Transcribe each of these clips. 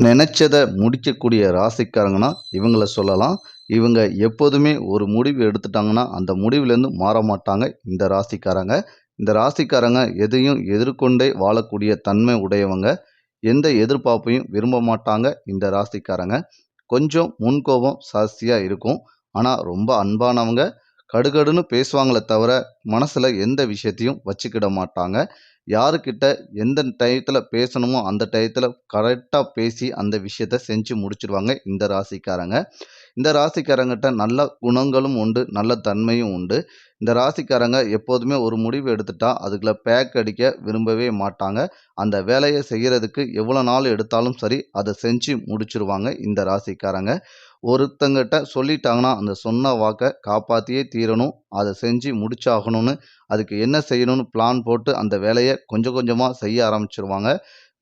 நினச்சதை முடிக்கக்கூடிய ராசிக்காரங்கன்னா இவங்கள சொல்லலாம். இவங்க எப்போதுமே ஒரு முடிவு எடுத்துட்டாங்கன்னா அந்த முடிவுலேருந்து மாற மாட்டாங்க இந்த ராசிக்காரங்க. இந்த ராசிக்காரங்க எதையும் எதிர்கொண்டே வாழக்கூடிய தன்மை உடையவங்க. எந்த எதிர்பார்ப்பையும் விரும்ப மாட்டாங்க இந்த ராசிக்காரங்க. கொஞ்சம் முன்கோபம் சாஸ்தியாக இருக்கும். ஆனால் ரொம்ப அன்பானவங்க. கடுகடுன்னு பேசுவாங்களே தவிர மனசில் எந்த விஷயத்தையும் வச்சுக்கிட மாட்டாங்க. யாருக்கிட்ட எந்த டயத்தில் பேசணுமோ அந்த டயத்தில் கரெக்டாக பேசி அந்த விஷயத்த செஞ்சு முடிச்சிடுவாங்க இந்த ராசிக்காரங்க. இந்த ராசிக்காரங்கிட்ட நல்ல குணங்களும் உண்டு நல்ல தன்மையும் உண்டு. இந்த ராசிக்காரங்க எப்போதுமே ஒரு முடிவு எடுத்துட்டா அதுக்குள்ள பேக் அடிக்க விரும்பவே மாட்டாங்க. அந்த வேலையை செய்கிறதுக்கு எவ்வளோ நாள் எடுத்தாலும் சரி அதை செஞ்சு முடிச்சிருவாங்க இந்த ராசிக்காரங்க. ஒருத்தங்கிட்ட சொல்லிட்டாங்கன்னா அந்த சொன்ன வாக்கை காப்பாற்றியே தீரணும் அதை செஞ்சு முடிச்சாகணும்னு அதுக்கு என்ன செய்யணும்னு பிளான் போட்டு அந்த வேலையை கொஞ்சம் கொஞ்சமாக செய்ய ஆரம்பிச்சிருவாங்க.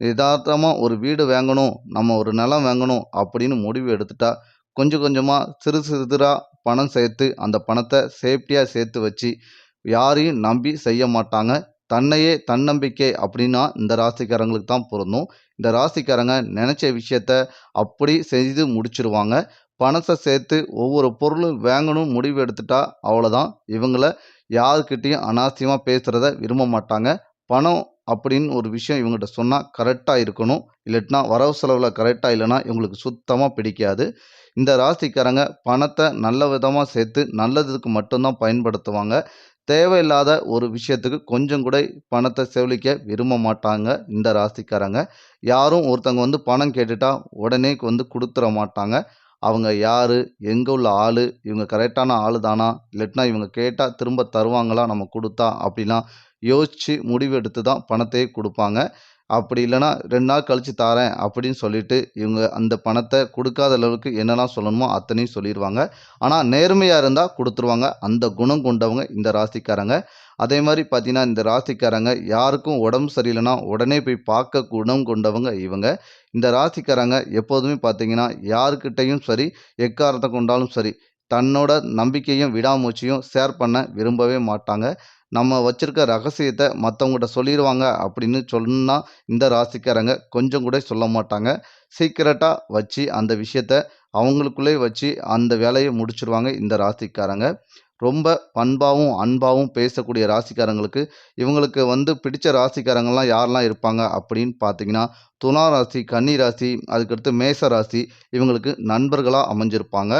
யதார்த்தமாக ஒரு வீடு வாங்கணும் நம்ம ஒரு நிலம் வாங்கணும் அப்படின்னு முடிவு எடுத்துட்டா கொஞ்சம் கொஞ்சமாக சிறு சிறுதாக பணம் சேர்த்து அந்த பணத்தை சேஃப்டியாக சேர்த்து வச்சு யாரையும் நம்பி செய்ய மாட்டாங்க. தன்னையே தன்னம்பிக்கை அப்படின்னா இந்த ராசிக்காரங்களுக்கு தான் பொருந்தும். இந்த ராசிக்காரங்க நினச்ச விஷயத்த அப்படி செய்து முடிச்சிருவாங்க. பணத்தை சேர்த்து ஒவ்வொரு பொருளும் வாங்கணும் முடிவு எடுத்துட்டா அவ்வளோதான் இவங்கள யாருக்கிட்டேயும் அனாவசியமாக பேசுகிறத விரும்ப மாட்டாங்க. பணம் அப்படின்னு ஒரு விஷயம் இவங்ககிட்ட சொன்னால் கரெக்டாக இருக்கணும். இல்லாட்டினா வரவு செலவில் கரெக்டாக இல்லைன்னா இவங்களுக்கு சுத்தமாக பிடிக்காது. இந்த ராசிக்காரங்க பணத்தை நல்ல விதமாக சேர்த்து நல்லதுக்கு மட்டும்தான் பயன்படுத்துவாங்க. தேவையில்லாத ஒரு விஷயத்துக்கு கொஞ்சம் கூட பணத்தை செவலிக்க விரும்ப மாட்டாங்க இந்த ராசிக்காரங்க. யாரும் ஒருத்தவங்க வந்து பணம் கேட்டுட்டா உடனே வந்து கொடுத்துட மாட்டாங்க. அவங்க யார் எங்கே உள்ள ஆள் இவங்க கரெக்டான ஆள் தானா இல்லட்டினா இவங்க கேட்டால் திரும்ப தருவாங்களா? நம்ம கொடுத்தா அப்படிலாம் யோசித்து முடிவெடுத்து தான் பணத்தையே கொடுப்பாங்க. அப்படி இல்லைன்னா ரெண்டு நாள் கழித்து தாரேன் அப்படின்னு சொல்லிட்டு இவங்க அந்த பணத்தை கொடுக்காத அளவுக்கு என்னெல்லாம் சொல்லணுமோ அத்தனையும் சொல்லிடுவாங்க ஆனால் நேர்மையாக இருந்தால் கொடுத்துருவாங்க. அந்த குணம் கொண்டவங்க இந்த ராசிக்காரங்க. அதே மாதிரி பார்த்தீங்கன்னா இந்த ராசிக்காரங்க யாருக்கும் உடம்பு சரியில்லைன்னா உடனே போய் பார்க்க குணம் கொண்டவங்க இவங்க. இந்த ராசிக்காரங்க எப்போதுமே பார்த்தீங்கன்னா யாருக்கிட்டையும் சரி எக்காரத்தை கொண்டாலும் சரி தன்னோட நம்பிக்கையும் விடாமூச்சியும் ஷேர் பண்ண விரும்பவே மாட்டாங்க. நம்ம வச்சிருக்க ரகசியத்தை மற்றவங்ககிட்ட சொல்லிடுவாங்க அப்படின்னு சொன்னால் இந்த ராசிக்காரங்க கொஞ்சம் கூட சொல்ல மாட்டாங்க. சீக்கிரட்டாக வச்சு அந்த விஷயத்த அவங்களுக்குள்ளே வச்சு அந்த வேலையை முடிச்சிருவாங்க இந்த ராசிக்காரங்க. ரொம்ப பண்பாகவும் அன்பாகவும் பேசக்கூடிய ராசிக்காரங்களுக்கு இவங்களுக்கு வந்து பிடிச்ச ராசிக்காரங்கள்லாம் யாரெல்லாம் இருப்பாங்க அப்படின்னு பார்த்தீங்கன்னா துணா ராசி கன்னி ராசி அதுக்கடுத்து மேச ராசி இவங்களுக்கு நண்பர்களாக அமைஞ்சிருப்பாங்க.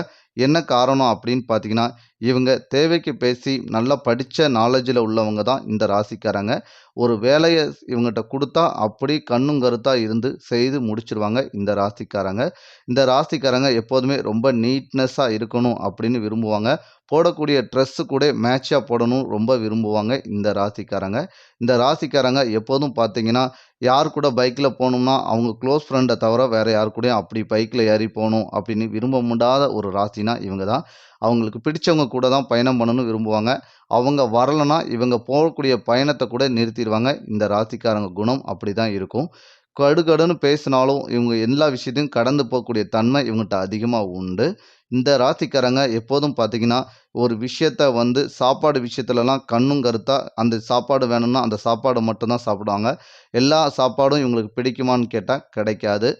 என்ன காரணம் அப்படின்னு பார்த்தீங்கன்னா இவங்க தேவைக்கு பேசி நல்லா படித்த நாலேஜில் உள்ளவங்க தான் இந்த ராசிக்காரங்க. ஒரு வேலையை இவங்ககிட்ட கொடுத்தா அப்படி கண்ணும் கருத்தாக இருந்து செய்து முடிச்சிருவாங்க இந்த ராசிக்காரங்க. இந்த ராசிக்காரங்க எப்போதுமே ரொம்ப நீட்னஸாக இருக்கணும் அப்படின்னு விரும்புவாங்க. போடக்கூடிய ட்ரெஸ்ஸு கூட மேட்சாக போடணும் ரொம்ப விரும்புவாங்க இந்த ராசிக்காரங்க. இந்த ராசிக்காரங்க எப்போதும் பார்த்தீங்கன்னா யார் கூட பைக்கில் போகணும்னா அவங்க க்ளோஸ் ஃப்ரெண்டை தவிர வேறு யார் கூடயும் அப்படி பைக்கில் ஏறி போகணும் அப்படின்னு விரும்ப முடியாத ஒரு ராசினா இவங்க தான். அவங்களுக்கு பிடிச்சவங்க கூட தான் பயணம் பண்ணணும்னு விரும்புவாங்க. அவங்க வரலைன்னா இவங்க போகக்கூடிய பயணத்தை கூட நிறுத்திடுவாங்க. இந்த ராசிக்காரங்க குணம் அப்படி தான் இருக்கும். கடுகடுன்னு பேசினாலும் இவங்க எல்லா விஷயத்தையும் கடந்து போகக்கூடிய தன்மை இவங்ககிட்ட அதிகமாக உண்டு. இந்த ராசிக்காரங்க எப்போதும் பார்த்தீங்கன்னா ஒரு விஷயத்த வந்து சாப்பாடு விஷயத்துலலாம் கண்ணும் கருத்தாக அந்த சாப்பாடு வேணும்னா அந்த சாப்பாடு மட்டும்தான் சாப்பிடுவாங்க. எல்லா சாப்பாடும் இவங்களுக்கு பிடிக்குமான்னு கேட்டால் கிடைக்காது.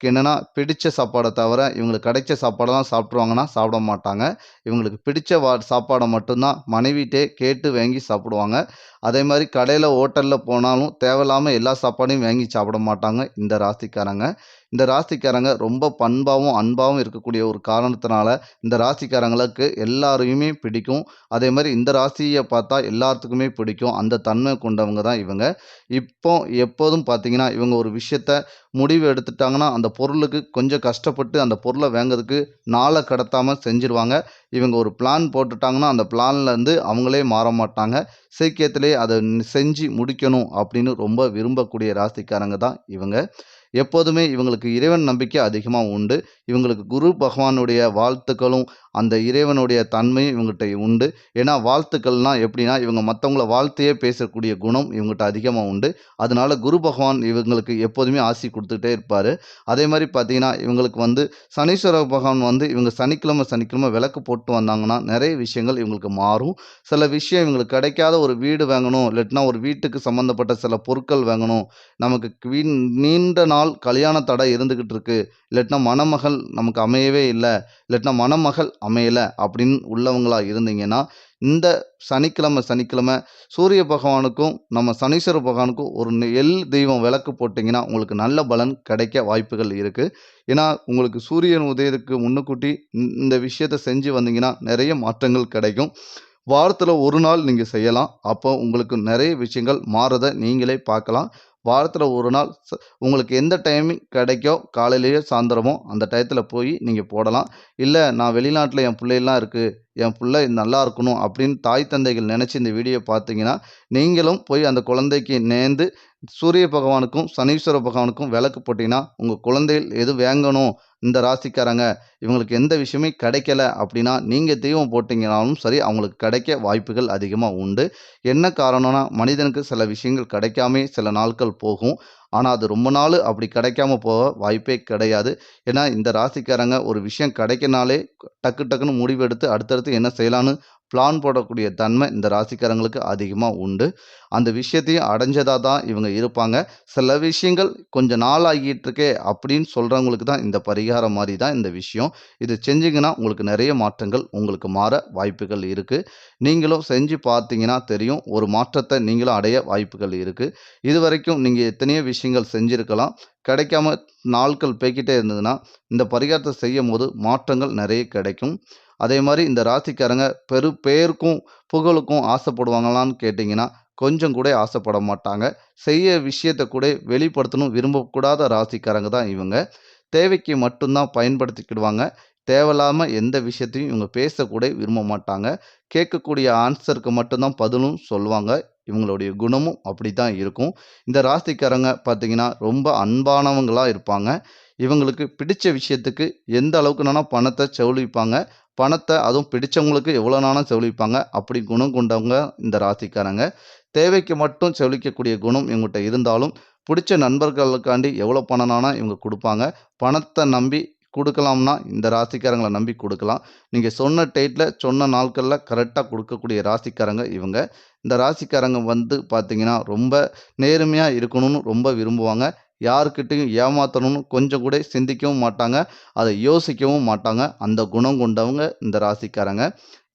என்னென்னா பிடித்த சாப்பாடை தவிர இவங்களுக்கு கிடைச்ச சாப்பாடெல்லாம் சாப்பிட்ருவாங்கன்னா சாப்பிட மாட்டாங்க. இவங்களுக்கு பிடித்த வா சாப்பாடை மட்டும்தான் மனைவிட்டே கேட்டு வாங்கி சாப்பிடுவாங்க. அதே மாதிரி கடையில் ஹோட்டலில் போனாலும் தேவையில்லாமல் எல்லா சாப்பாடையும் வாங்கி சாப்பிட மாட்டாங்க இந்த ராசிக்காரங்க. இந்த ராசிக்காரங்க ரொம்ப பண்பாகவும் அன்பாகவும் இருக்கக்கூடிய ஒரு காரணத்தினால இந்த ராசிக்காரங்களுக்கு எல்லாரையுமே பிடிக்கும். அதே மாதிரி இந்த ராசியை பார்த்தா எல்லாத்துக்குமே பிடிக்கும். அந்த தன்மை கொண்டவங்க தான் இவங்க. இப்போ எப்போதும் பார்த்தீங்கன்னா இவங்க ஒரு விஷயத்த முடிவு எடுத்துட்டாங்கன்னா அந்த பொருளுக்கு கொஞ்சம் கஷ்டப்பட்டு அந்த பொருளை வாங்குறதுக்கு நாளை கடத்தாமல் செஞ்சுருவாங்க. இவங்க ஒரு பிளான் போட்டுட்டாங்கன்னா அந்த பிளான்லேருந்து அவங்களே மாற மாட்டாங்க. சீக்கிரத்திலே அதை செஞ்சு முடிக்கணும் அப்படின்னு ரொம்ப விரும்பக்கூடிய ராசிக்காரங்க தான் இவங்க. எப்போதுமே இவங்களுக்கு இறைவன் நம்பிக்கை அதிகமாக உண்டு. இவங்களுக்கு குரு பகவானுடைய வாழ்த்துக்களும் அந்த இறைவனுடைய தன்மையும் இவங்ககிட்ட உண்டு. ஏன்னா வாழ்த்துக்கள்னால் எப்படின்னா இவங்க மற்றவங்கள வாழ்த்தையே பேசக்கூடிய குணம் இவங்ககிட்ட அதிகமாக உண்டு. அதனால குரு பகவான் இவங்களுக்கு எப்போதுமே ஆசி கொடுத்துக்கிட்டே இருப்பார். அதே மாதிரி பார்த்தீங்கன்னா இவங்களுக்கு வந்து சனீஸ்வர பகவான் வந்து இவங்க சனிக்கிழமை சனிக்கிழமை விளக்கு போட்டு வந்தாங்கன்னா நிறைய விஷயங்கள் இவங்களுக்கு மாறும். சில விஷயம் இவங்களுக்கு கிடைக்காத ஒரு வீடு வாங்கணும் இல்லாட்டினா ஒரு வீட்டுக்கு சம்மந்தப்பட்ட சில பொருட்கள் வாங்கணும். நமக்கு நீண்ட நாள் கல்யாண தடை இருந்துக்கிட்டு இருக்கு. இல்லாட்டினா மணமகள் நமக்கு அமையவே இல்லை. இல்லாட்டினா மணமகள் அமையலை அப்படின்னு உள்ளவங்களாக இருந்தீங்கன்னா இந்த சனிக்கிழமை சனிக்கிழமை சூரிய பகவானுக்கும் நம்ம சனீஸ்வர பகவானுக்கும் ஒரு எல் தெய்வம் விளக்கு போட்டிங்கன்னா உங்களுக்கு நல்ல பலன் கிடைக்க வாய்ப்புகள் இருக்குது ஏன்னா உங்களுக்கு சூரியன் உதயத்துக்கு முன்னுக்கூட்டி இந்த- இந்த விஷயத்தை செஞ்சு வந்தீங்கன்னா நிறைய மாற்றங்கள் கிடைக்கும். வாரத்தில் ஒரு நாள் நீங்கள் செய்யலாம். அப்போ உங்களுக்கு நிறைய விஷயங்கள் மாறதை நீங்களே பார்க்கலாம். வாரத்தில் ஒரு நாள் உங்களுக்கு எந்த டைமிங் கிடைக்கோ காலையிலேயோ சாயந்தரமோ அந்த டயத்தில் போய் நீங்கள் போடலாம். இல்லை நான் வெளிநாட்டில் என் பிள்ளைலாம் இருக்குது என் பிள்ளை நல்லா இருக்கணும் அப்படின்னு தாய் தந்தைகள் நினச்சி இந்த வீடியோ பார்த்தீங்கன்னா நீங்களும் போய் அந்த குழந்தைக்கு நேர்ந்து சூரிய பகவானுக்கும் சனீஸ்வர பகவானுக்கும் விளக்கு போட்டிங்கன்னா உங்கள் குழந்தைகள் எது வாங்கணும்? இந்த ராசிக்காரங்க இவங்களுக்கு எந்த விஷயமே கிடைக்கல அப்படின்னா நீங்கள் தெய்வம் போட்டிங்கனாலும் சரி அவங்களுக்கு கிடைக்க வாய்ப்புகள் அதிகமாக உண்டு. என்ன காரணம்னா மனிதனுக்கு சில விஷயங்கள் கிடைக்காமே சில நாட்கள் போகும். ஆனால் அது ரொம்ப நாள் அப்படி கிடைக்காம போக வாய்ப்பே கிடையாது. ஏன்னா இந்த ராசிக்காரங்க ஒரு விஷயம் கிடைக்கனாலே டக்கு டக்குன்னு முடிவெடுத்து அடுத்தடுத்து என்ன செய்யலான்னு பிளான் போடக்கூடிய தன்மை இந்த ராசிக்காரங்களுக்கு அதிகமாக உண்டு. அந்த விஷயத்தையும் அடைஞ்சதாக தான் இவங்க இருப்பாங்க. சில விஷயங்கள் கொஞ்சம் நாள் ஆகிட்டு இருக்கே அப்படின்னு சொல்கிறவங்களுக்கு தான் இந்த பரிகாரம் மாதிரி தான் இந்த விஷயம். இது செஞ்சிங்கன்னா உங்களுக்கு நிறைய மாற்றங்கள் உங்களுக்கு மாற வாய்ப்புகள் இருக்குது நீங்களும் செஞ்சு பார்த்தீங்கன்னா தெரியும். ஒரு மாற்றத்தை நீங்களும் அடைய வாய்ப்புகள் இருக்குது இது வரைக்கும் நீங்கள் எத்தனையோ விஷயங்கள் செஞ்சுருக்கலாம். கிடைக்காம நாட்கள் போய்கிட்டே இருந்ததுன்னா இந்த பரிகாரத்தை செய்யும் போது மாற்றங்கள் நிறைய கிடைக்கும். அதே மாதிரி இந்த ராசிக்காரங்க பெரு பேருக்கும் புகழுக்கும் ஆசைப்படுவாங்களான்னு கேட்டிங்கன்னா கொஞ்சம் கூட ஆசைப்பட மாட்டாங்க. செய்ய விஷயத்தை கூட வெளிப்படுத்தணும் விரும்பக்கூடாத ராசிக்காரங்க தான் இவங்க. தேவைக்கு மட்டும்தான் பயன்படுத்திக்கிடுவாங்க. தேவையில்லாமல் எந்த விஷயத்தையும் இவங்க பேசக்கூட விரும்ப மாட்டாங்க. கேட்கக்கூடிய ஆன்சருக்கு மட்டும்தான் பதிலும் சொல்லுவாங்க. இவங்களுடைய குணமும் அப்படி தான் இருக்கும். இந்த ராசிக்காரங்க பார்த்திங்கன்னா ரொம்ப அன்பானவங்களாக இருப்பாங்க. இவங்களுக்கு பிடிச்ச விஷயத்துக்கு எந்த அளவுக்குனா பணத்தை செலவழிப்பாங்க. பணத்தை அதுவும் பிடிச்சவங்களுக்கு எவ்வளோ நாளும் செவிலிப்பாங்க அப்படி குணம் கொண்டவங்க இந்த ராசிக்காரங்க. தேவைக்கு மட்டும் செவிலிக்கக்கூடிய குணம் இவங்ககிட்ட இருந்தாலும் பிடிச்ச நண்பர்களுக்காண்டி எவ்வளோ பணம்னா இவங்க கொடுப்பாங்க. பணத்தை நம்பி கொடுக்கலாம்னா இந்த ராசிக்காரங்களை நம்பி கொடுக்கலாம். நீங்கள் சொன்ன டேட்டில் சொன்ன நாட்களில் கரெக்டாக கொடுக்கக்கூடிய ராசிக்காரங்க இவங்க. இந்த ராசிக்காரங்க வந்து பார்த்திங்கன்னா ரொம்ப நேர்மையாக இருக்கணும்னு ரொம்ப விரும்புவாங்க. யாருக்கிட்டையும் ஏமாற்றணும்னு கொஞ்சம் கூட சிந்திக்கவும் மாட்டாங்க. அதை யோசிக்கவும் மாட்டாங்க. அந்த குணம் கொண்டவங்க இந்த ராசிக்காரங்க.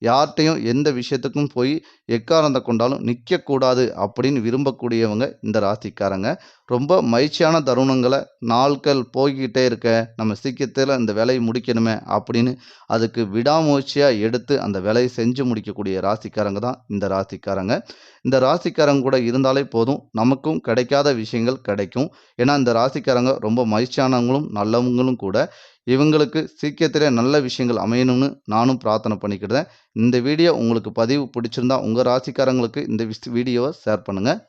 யார்கிட்டையும் எந்த விஷயத்துக்கும் போய் எக்காரந்த கொண்டாலும் நிற்கக்கூடாது அப்படின்னு விரும்பக்கூடியவங்க இந்த ராசிக்காரங்க. ரொம்ப மகிழ்ச்சியான தருணங்களை நாட்கள் போய்கிட்டே இருக்க நம்ம சீக்கிரத்தில் இந்த வேலையை முடிக்கணுமே அப்படின்னு அதுக்கு விடாமுயற்சியாக எடுத்து அந்த வேலையை செஞ்சு முடிக்கக்கூடிய ராசிக்காரங்க தான் இந்த ராசிக்காரங்க. இந்த ராசிக்காரங்க கூட இருந்தாலே போதும் நமக்கும் கிடைக்காத விஷயங்கள் கிடைக்கும். ஏன்னா இந்த ராசிக்காரங்க ரொம்ப மகிழ்ச்சியானவங்களும் நல்லவங்களும் கூட இவங்களுக்கு சீக்கிரத்திலே நல்ல விஷயங்கள் அமையணும்னு நானும் பிரார்த்தனை பண்ணிக்கிட்டேன் இந்த வீடியோ உங்களுக்கு பதிவு பிடிச்சிருந்தா உங்கள் ராசிக்காரங்களுக்கு இந்த விஸ் வீடியோவை ஷேர் பண்ணுங்கள்